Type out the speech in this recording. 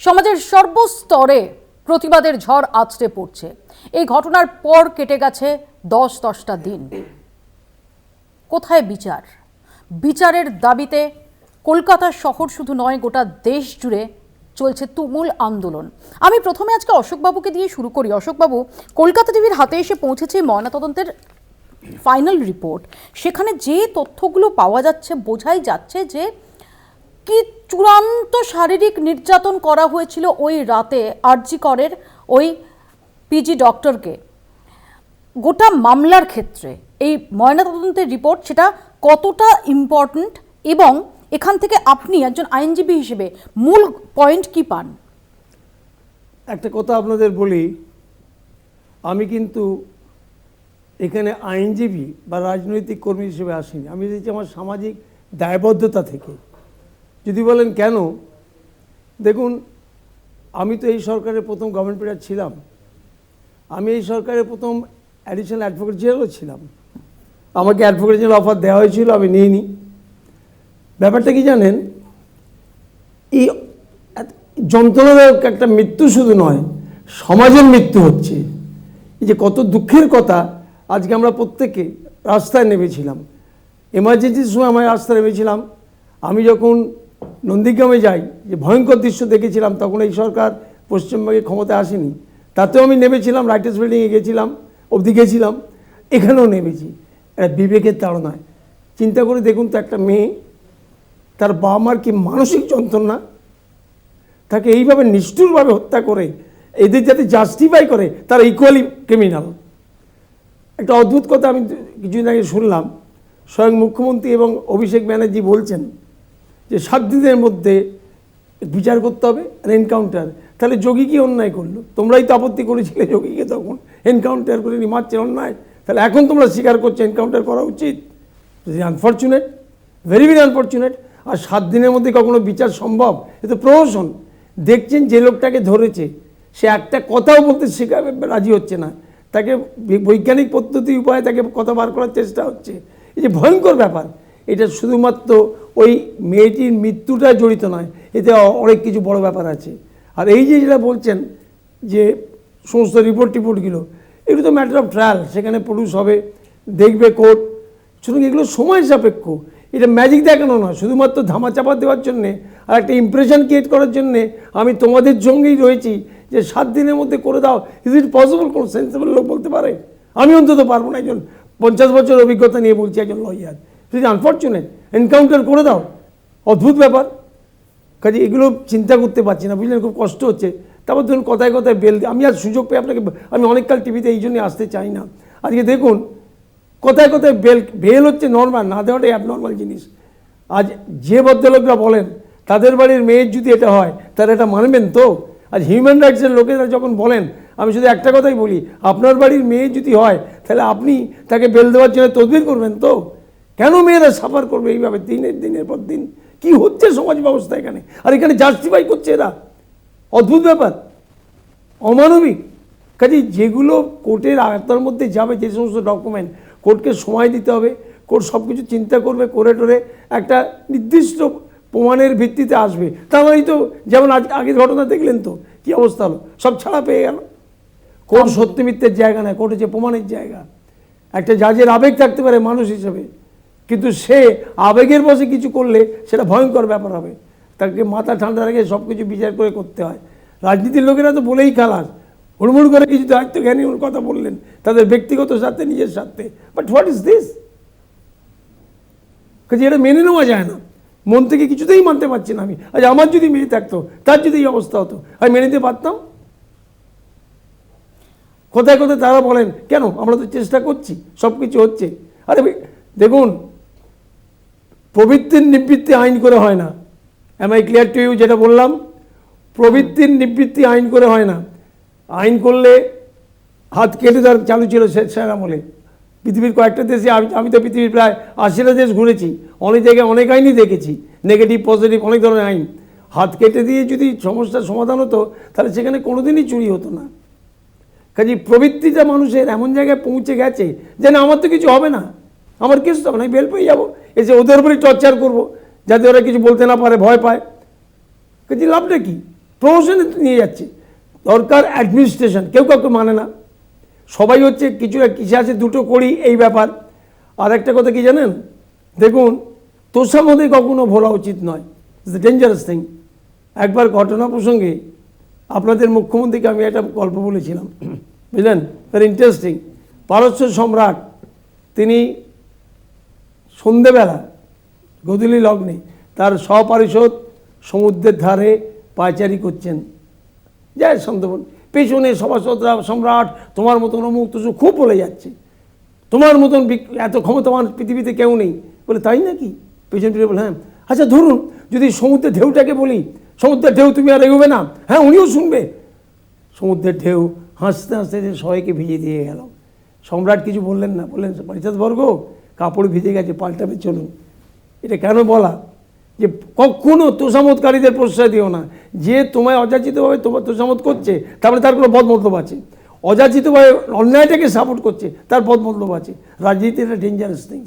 সমাজের সর্বস্তরে প্রতিবাদের ঝড় আছড়ে পড়ছে। এই ঘটনার পর কেটে গেছে দশ দশটা দিন। কোথায় বিচার? বিচারের দাবিতে কলকাতা শহর শুধু নয়, গোটা দেশ জুড়ে চলছে তুমুল আন্দোলন। আমি প্রথমে আজকে অশোকবাবুকে দিয়ে শুরু করি। অশোকবাবু, কলকাতা টিভির হাতে এসে পৌঁছেছে ময়নাতদন্তের ফাইনাল রিপোর্ট। সেখানে যে তথ্যগুলো পাওয়া যাচ্ছে, বোঝাই যাচ্ছে যে কি চূড়ান্ত শারীরিক নির্যাতন করা হয়েছিল ওই রাতে? আরজি করের ওই পিজি ডক্টরকে। গোটা মামলার ক্ষেত্রে এই ময়নাতদন্তের রিপোর্ট সেটা কতটা ইম্পর্ট্যান্ট এবং এখান থেকে আপনি একজন আইনজীবী হিসেবে মূল পয়েন্ট কি পান? একটা কথা আপনাদের বলি, আমি কিন্তু এখানে আইনজীবী বা রাজনৈতিক কর্মী হিসেবে আসিনি। আমি এসেছি আমার সামাজিক দায়বদ্ধতা থেকে। যদি বলেন কেন? দেখুন, আমি তো এই সরকারের প্রথম গভর্নমেন্ট পিরিয়ড ছিলাম। আমি এই সরকারের প্রথম অ্যাডিশনাল অ্যাডভোকেট জেনারেলও ছিলাম। আমাকে অ্যাডভোকেট জেনারেল অফার দেওয়া হয়েছিল, আমি নিইনি। ব্যাপারটা কি জানেন? এই যন্ত্রণাদায়ক একটা মৃত্যু শুধু নয়, সমাজের মৃত্যু হচ্ছে। এই যে কত দুঃখের কথা, আজকে আমরা প্রত্যেকে রাস্তায় নেমেছিলাম। এমার্জেন্সির সময় আমরা রাস্তায় নেমেছিলাম। আমি যখন নন্দীগ্রামে যাই, যে ভয়ঙ্কর দৃশ্য দেখেছিলাম, তখন এই সরকার পশ্চিমবঙ্গে ক্ষমতায় আসেনি। তাতেও আমি নেমেছিলাম রাইটার্স বিল্ডিংয়ে গেছিলাম, অবধি গেছিলাম, এখানেও নেমেছি। একটা বিবেকের তাড়নায়। চিন্তা করে দেখুন তো একটা মেয়ে, তার বাবা মার কি মানসিক যন্ত্রণা? তাকে এইভাবে নিষ্ঠুরভাবে হত্যা করে, এদের যাতে জাস্টিফাই করে, তারা ইকুয়ালি ক্রিমিনাল একটা অদ্ভুত কথা আমি কিছুদিন আগে শুনলাম। স্বয়ং মুখ্যমন্ত্রী এবং অভিষেক ব্যানার্জি বলছেন যে সাত দিনের মধ্যে বিচার করতে হবে আর এনকাউন্টার তাহলে যোগী কি অন্যায় করল? তোমরাই তো আপত্তি করেছিলে যোগীকে তখন। এনকাউন্টার করে নি মারছে অন্যায়। তাহলে এখন তোমরা স্বীকার করছ এনকাউন্টার করা উচিত। আনফর্চুনেট ভেরি ভেরি আনফর্চুনেট আর সাত দিনের মধ্যে কখনো বিচার সম্ভব? এ তো প্রহসন। দেখছেন যে লোকটাকে ধরেছে, সে একটা কথাও বলতে শেখা রাজি হচ্ছে না। তাকে বৈজ্ঞানিক পদ্ধতি উপায়ে তাকে কথা বার করার চেষ্টা হচ্ছে। এই যে ভয়ঙ্কর ব্যাপার। এটা শুধুমাত্র ওই মেয়েটির মৃত্যুটা জড়িত নয়, এতে অনেক কিছু বড় ব্যাপার আছে। আর এই যে যেটা বলছেন যে সমস্ত রিপোর্ট টিপোর্টগুলো এগুলো তো ম্যাটার অফ ট্রায়াল সেখানে প্রডিউস হবে, দেখবে কোর্ট সুতরাং এগুলো সময় সাপেক্ষ। এটা ম্যাজিক দেখানো না শুধুমাত্র ধামাচাপা দেওয়ার জন্যে আর একটা ইমপ্রেশন ক্রিয়েট করার জন্যে আমি তোমাদের সঙ্গেই রয়েছি যে সাত দিনের মধ্যে করে দাও। ইজ ইট পসিবল কোনো সেন্সেবল লোক বলতে পারে? আমি অন্তত পারব না, একজন পঞ্চাশ বছর অভিজ্ঞতা নিয়ে বলছি, একজন লয়ার ইজ আনফর্চুনেট এনকাউন্টার করে দাও। অদ্ভুত ব্যাপার। কাজে এগুলো চিন্তা করতে পারছি না, বুঝলেন? খুব কষ্ট হচ্ছে। তারপর ধরুন কথায় কথায় বেল আমি আর সুযোগ পেয়ে আপনাকে আমি অনেককাল টিভিতে এই জন্যই আসতে চাই না। আজকে দেখুন, কোথায় কোথায় বেল বেল হচ্ছে নর্মাল না দেওয়াটাই অ্যাবনর্মাল জিনিস। আজ যে ভদ্রলোকরা বলেন, তাদের বাড়ির মেয়ের যদি এটা হয় তারা এটা মানবেন তো? আজ হিউম্যান রাইটসের লোকেরা যখন বলেন, আমি শুধু একটা কথাই বলি, আপনার বাড়ির মেয়ে যদি হয়, তাহলে আপনি তাকে বেল দেওয়ার জন্য তদবির করবেন তো? কেন মেয়েরা সাফার করবে এইভাবে দিনের দিনের পর দিন? কি হচ্ছে সমাজ ব্যবস্থা এখানে? আর এখানে জাস্টিফাই করছে এরা? অদ্ভুত ব্যাপার। অমানবিক। কাজে যেগুলো কোর্টের আয়ত্তার মধ্যে যাবে, যে সমস্ত ডকুমেন্ট কোর্টকে সময় দিতে হবে, কোর্ট সব কিছু চিন্তা করবে, করে টোরে একটা নির্দিষ্ট প্রমাণের ভিত্তিতে আসবে। তা নয় তো যেমন আজ, আগের ঘটনা দেখলেন তো, কি অবস্থা হলো? সব ছাড়া পেয়ে গেল। কোর্ট সত্য মিথ্যের জায়গা না কোর্ট হচ্ছে প্রমাণের জায়গা। একটা জাজের আবেগ থাকতে পারে মানুষ হিসেবে। কিন্তু সে আবেগের বসে কিছু করলে সেটা ভয়ঙ্কর ব্যাপার হবে। তাকে মাথা ঠান্ডা রেখে সব কিছু বিচার করে করতে হয়। রাজনীতির লোকেরা তো বলেই খালাস। হুড়মুড় করে কিছু দায়িত্ব জ্ঞানী ওর কথা বললেন, তাদের ব্যক্তিগত স্বার্থে, নিজের স্বার্থে। বাট হোয়াট ইজ দিস কাজে এটা মেনে নেওয়া যায় না। মন থেকে কিছুতেই মানতে পারছি না আমি। আজ আমার যদি মেয়ে থাকতো, তার যদি এই অবস্থা হতো, আমি মেনে নিতে পারতাম? কোথায় কোথায় তারা বলেন, কেন? আমরা তো চেষ্টা করছি সব কিছু হচ্ছে। আরে দেখুন প্রবৃত্তির নিবৃত্তি আইন করে হয় না। Am I clear to you যেটা বললাম? প্রবৃত্তির নিবৃত্তি আইন করে হয় না। আইন করলে হাত কেটে তার চালু ছিল স্যার আমলে। পৃথিবীর কয়েকটা দেশে আমি আমি তো পৃথিবীর প্রায় আশিটা দেশ ঘুরেছি। অনেক জায়গায় অনেক আইনই দেখেছি। নেগেটিভ পজিটিভ অনেক ধরনের আইন। হাত কেটে দিয়ে যদি সমস্যার সমাধান হতো, তাহলে সেখানে কোনোদিনই চুরি হতো না। কাজে প্রবৃত্তিটা মানুষের এমন জায়গায় পৌঁছে গেছে যে না আমার তো কিছু হবে না। আমার কিছু না আমি বেল পেয়ে যাব। এসে ওদের উপরেই টর্চার করব, যাতে ওরা কিছু বলতে না পারে, ভয় পায়। কাজে লাভটা কি? প্রমোশনে নিয়ে যাচ্ছে। দরকার অ্যাডমিনিস্ট্রেশন কেউ কাউকে মানে না। সবাই হচ্ছে কিছু কিসে আছে, দুটো করি, এই ব্যাপার। আর একটা কথা কি জানেন? দেখুন, তোষার মধ্যে কখনো ভোলা উচিত নয়। ইটস দ্য ডেঞ্জারাস থিং একবার ঘটনা প্রসঙ্গে আপনাদের মুখ্যমন্ত্রীকে আমি একটা গল্প বলেছিলাম। বুঝলেন? ভেরি ইন্টারেস্টিং পারস্য সম্রাট, তিনি সন্ধেবেলা, গধূলি লগ্নে তার সপারিষদ সমুদ্রের ধারে পায়চারি করছেন। যায় সন্তবন পেছনে সভাসদরা, সম্রাট, তোমার মতন অমুক খুব বলে যাচ্ছে। তোমার মতন এত ক্ষমতাবান পৃথিবীতে কেউ নেই। বলে, তাই নাকি? পেছন ফিরে বলে হ্যাঁ। আচ্ছা ধরুন, যদি সমুদ্রের ঢেউটাকে বলি, সমুদ্রের ঢেউ তুমি আর এগোবে না? হ্যাঁ উনিও শুনবে। সমুদ্রের ঢেউ হাসতে হাসতে সবাইকে ভিজিয়ে দিয়ে গেল। সম্রাট কিছু বললেন না। বললেন পরিচাদ বর্গ কাপড় ভিজে গেছে, পাল্টাবে, চলুন। এটা কেন বলা? যে কখনো তোষামতকারীদের প্রশ্রয় দিও না। যে তোমায় অযাচিতভাবে তোমার তোষামত করছে তারপরে তার কোনো বদমতলব আছে। অযাচিতভাবে অন্যায়টাকে সাপোর্ট করছে, তার বদমতলব আছে। রাজনীতি একটা ডেঞ্জারাস থিং